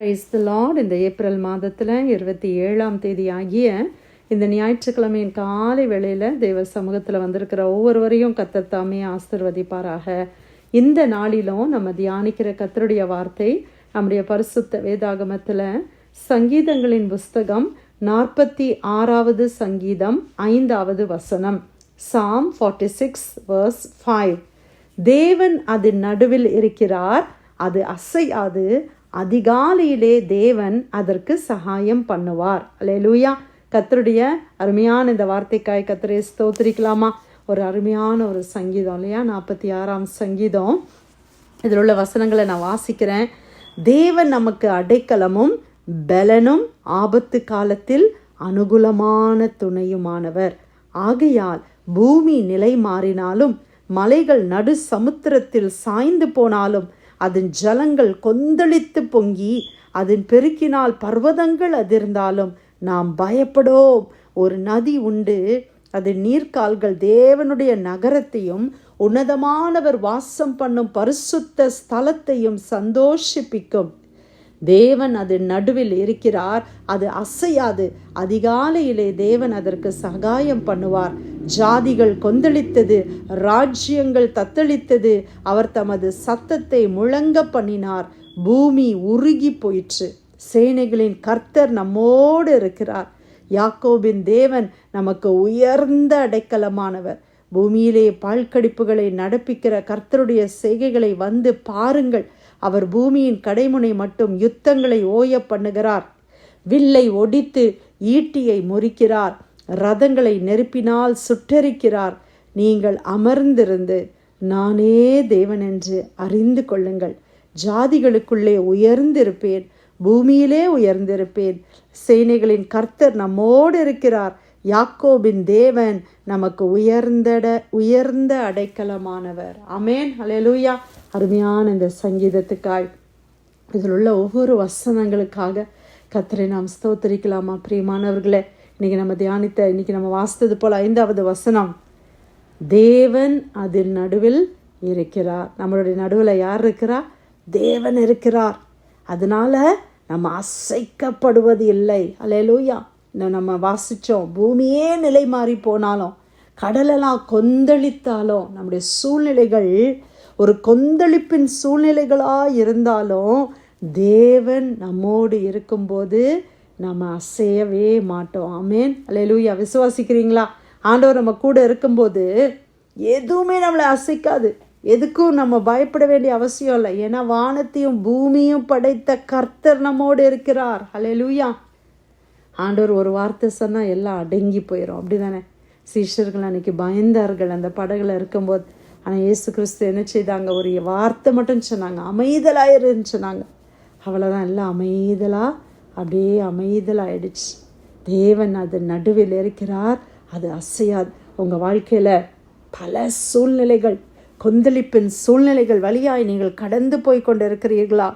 Price the lord இந்த April மாதத்தில் இருபத்தி ஏழாம் தேதி ஆகிய இந்த ஞாயிற்றுக்கிழமையின் காலை வேளையில் தேவ சமூகத்தில் வந்திருக்கிற ஒவ்வொருவரையும் கத்தர் தாமே ஆசிர்வதிப்பாராக. இந்த நாளிலும் நம்ம தியானிக்கிற கத்தருடைய வார்த்தை நம்முடைய பரிசுத்த வேதாகமத்தில் சங்கீதங்களின் புஸ்தகம் நாற்பத்தி ஆறாவது சங்கீதம் ஐந்தாவது வசனம் psalm forty six verse five தேவன் அதன் நடுவில் இருக்கிறார் அது அசையாது அதிகாலையிலே தேவன் அதற்கு சகாயம் பண்ணுவார். லூயா கத்தருடைய அருமையான இந்த வார்த்தைக்காய் கத்தரை ஸ்தோத்திரிக்கலாமா? ஒரு அருமையான ஒரு சங்கீதம் இல்லையா? நாற்பத்தி ஆறாம் சங்கீதம். இதில் உள்ள வசனங்களை நான் வாசிக்கிறேன். தேவன் நமக்கு அடைக்கலமும் பலனும் ஆபத்து காலத்தில் அனுகூலமான துணையுமானவர். ஆகையால் பூமி நிலை மாறினாலும் மலைகள் நடு சமுத்திரத்தில் சாய்ந்து போனாலும் அதன் ஜலங்கள் கொந்தளித்து பொங்கி அதன் பெருக்கினால் பர்வதங்கள் அதிர்ந்தாலும் நாம் பயப்படோம். ஒரு நதி உண்டு. அதன் நீர்க்கால்கள் தேவனுடைய நகரத்தையும் உன்னதமானவர் வாசம் பண்ணும் பரிசுத்த ஸ்தலத்தையும் சந்தோஷிப்பிக்கும். தேவன் அது நடுவில் இருக்கிறார். அது அசையாது. அதிகாலையிலே தேவன் அதற்கு சகாயம் பண்ணுவார். ஜாதிகள் கொந்தளித்தது ராஜ்யங்கள் தத்தளித்தது அவர் தமது சத்தத்தை முழங்க பண்ணினார். பூமி உருகி போயிற்று. சேனைகளின் கர்த்தர் நம்மோடு இருக்கிறார். யாக்கோபின் தேவன் நமக்கு உயர்ந்த அடைக்கலமானவர். பூமியிலே பால்கடிப்புகளை நடப்பிக்கிற கர்த்தருடைய செய்கைகளை வந்து பாருங்கள். அவர் பூமியின் கடைமுனை மட்டும் யுத்தங்களை ஓய பண்ணுகிறார். வில்லை ஒடித்து ஈட்டியை முறிக்கிறார். ரதங்களை நெருப்பினால் சுட்டரிக்கிறார். நீங்கள் அமர்ந்திருந்து நானே தேவன் என்று அறிந்து கொள்ளுங்கள். ஜாதிகளுக்குள்ளே உயர்ந்திருப்பேன் பூமியிலே உயர்ந்திருப்பேன். சேனைகளின் கர்த்தர் நம்மோடு இருக்கிறார். யாக்கோபின் தேவன் நமக்கு உயர்ந்தட உயர்ந்த அடைக்கலமானவர். அமேன் அலையலூயா அருமையான இந்த சங்கீதத்துக்காய். இதில் உள்ள ஒவ்வொரு வசனங்களுக்காக கத்தரை நாம் ஸ்தோத்தரிக்கலாமா? பிரியமானவர்களே இன்னைக்கு நம்ம தியானித்த இன்னைக்கு நம்ம வாசித்தது போல் ஐந்தாவது வசனம். தேவன் அதில் நடுவில் இருக்கிறார். நம்மளுடைய நடுவில் யார் இருக்கிறா? தேவன் இருக்கிறார். அதனால நம்ம அசைக்கப்படுவது இல்லை. அலையலூயா நம்ம வாசித்தோம் பூமியே நிலை மாறி போனாலும் கடலெல்லாம் கொந்தளித்தாலும் நம்முடைய சூழ்நிலைகள் ஒரு கொந்தளிப்பின் சூழ்நிலைகளாக இருந்தாலும் தேவன் நம்மோடு இருக்கும்போது நம்ம அசையவே மாட்டோம். ஆமேன். அலையலூயா விசுவாசிக்கிறீங்களா? ஆண்டவர் நம்ம கூட இருக்கும்போது எதுவுமே நம்மளை அசைக்காது. எதுக்கும் நம்ம பயப்பட வேண்டிய அவசியம் இல்லை. ஏன்னா வானத்தையும் பூமியும் படைத்த கர்த்தர் நம்மோடு இருக்கிறார். அலையலூயா ஆண்டவர் ஒரு வார்த்தை சொன்னால் எல்லாம் அடங்கி போயிடும் அப்படி தானே சீஷர்கள் அன்றைக்கி பயந்தார்கள். அந்த படகுல இருக்கும்போது. ஆனால் இயேசு கிறிஸ்து என்ன செய்தாங்க? ஒரு வார்த்தை மட்டும் சொன்னாங்க. அமைதலாயிருன்னு சொன்னாங்க. அவ்வளோதான் எல்லாம் அமைதலாக அப்படியே அமைதலாயிடுச்சு. தேவன் அது நடுவில் இருக்கிறார். அது அசையாது. உங்கள் வாழ்க்கையில் பல சூழ்நிலைகள் கொந்தளிப்பின் சூழ்நிலைகள் வழியாய் நீங்கள் கடந்து போய் கொண்டு இருக்கிறீர்களா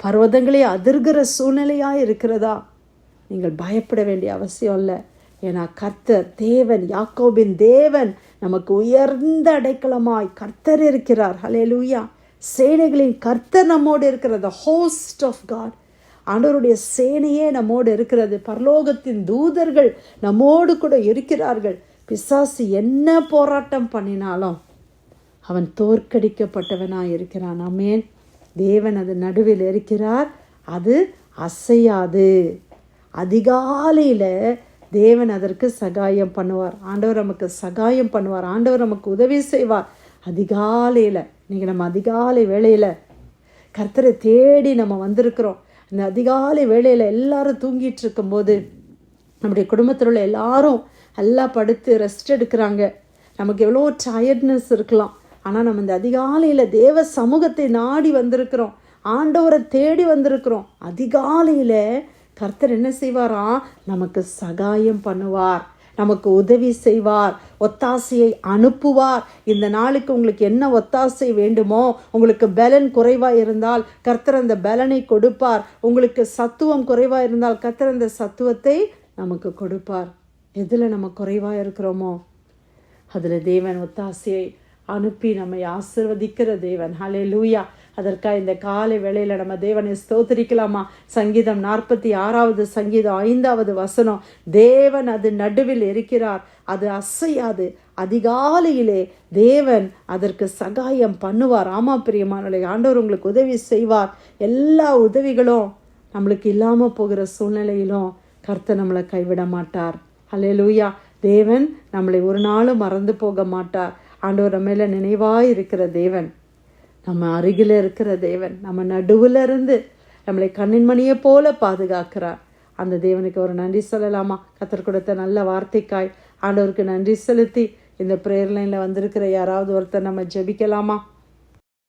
பர்வதங்களே அதிர்கிற சூழ்நிலையாக இருக்கிறதா? நீங்கள் பயப்பட வேண்டிய அவசியம் இல்லை. ஏன்னா கர்த்தர் தேவன் யாக்கோபின் தேவன் நமக்கு உயர்ந்த அடைக்கலமாய் கர்த்தர் இருக்கிறார். ஹலே லூயா சேனைகளின் கர்த்தர் நம்மோடு இருக்கிறது ஹோஸ்ட் ஆஃப் காட் ஆண்டவருடைய சேனையே நம்மோடு இருக்கிறது. பரலோகத்தின் தூதர்கள் நம்மோடு கூட இருக்கிறார்கள். பிசாசு என்ன போராட்டம் பண்ணினாலும் அவன் தோற்கடிக்கப்பட்டவனாக இருக்கிறான். அமேன் தேவன் அது நடுவில் இருக்கிறார். அது அசையாது. அதிகாலையில் தேவன் அதற்கு சகாயம் பண்ணுவார். ஆண்டவர் நமக்கு சகாயம் பண்ணுவார். ஆண்டவர் நமக்கு உதவி செய்வார். அதிகாலையில் இன்றைக்கி நம்ம அதிகாலை வேளையில் கர்த்தரை தேடி நம்ம வந்திருக்கிறோம். இந்த அதிகாலை வேளையில் எல்லாரும் தூங்கிட்டு இருக்கும்போது நம்முடைய குடும்பத்தில் உள்ள எல்லாரும் நல்லா படுத்து ரெஸ்ட் எடுக்கிறாங்க. நமக்கு எவ்வளோ டயர்ட்னஸ் இருக்கலாம். ஆனால் நம்ம இந்த அதிகாலையில் தேவ சமூகத்தை நாடி வந்திருக்கிறோம். ஆண்டவரை தேடி வந்திருக்கிறோம். அதிகாலையில் கர்த்தர் என்ன செய்வாரா? நமக்கு சகாயம் பண்ணுவார். நமக்கு உதவி செய்வார் ஒத்தாசையை அனுப்புவார். இந்த நாளுக்கு உங்களுக்கு என்ன ஒத்தாசை வேண்டுமோ உங்களுக்கு பலன் குறைவாக இருந்தால் கர்த்தர் அந்த பலனை கொடுப்பார். உங்களுக்கு சத்துவம் குறைவாக இருந்தால் கர்த்தர் அந்த சத்துவத்தை நமக்கு கொடுப்பார். எதில் நம்ம குறைவாக இருக்கிறோமோ அதில் தேவன் ஒத்தாசையை அனுப்பி நம்மை ஆசிர்வதிக்கிற தேவன். ஹலே லூயா அதற்காக இந்த காலை வேளையில் நம்ம தேவனை ஸ்தோத்திரிக்கலாமா? சங்கீதம் நாற்பத்தி ஆறாவது சங்கீதம் ஐந்தாவது வசனம் தேவன் அது நடுவில் இருக்கிறார் அது அசையாது. அதிகாலையிலே தேவன் அதற்கு சகாயம் பண்ணுவார். ஆமா பிரியமானவர்களை ஆண்டவர் உங்களுக்கு உதவி செய்வார். எல்லா உதவிகளும் நம்மளுக்கு இல்லாமல் போகிற சூழ்நிலையிலும் கர்த்தர் நம்மளை கைவிட மாட்டார். அல்லே லூயா தேவன் நம்மளை ஒரு நாளும் மறந்து போக மாட்டார். ஆண்டவர் மேலே நினைவாய் இருக்கிற தேவன். நம்ம அருகில் இருக்கிற தேவன் நம்ம நடுவில் இருந்து நம்மளை கண்ணின் மணியை போல பாதுகாக்கிறார். அந்த தேவனுக்கு ஒரு நன்றி சொல்லலாமா? கத்தர் கொடுத்த நல்ல வார்த்தைக்காய் ஆண்டவருக்கு நன்றி செலுத்தி இந்த ப்ரேயர் லைனில் வந்திருக்கிற யாராவது ஒருத்தர் நம்ம ஜெபிக்கலாமா?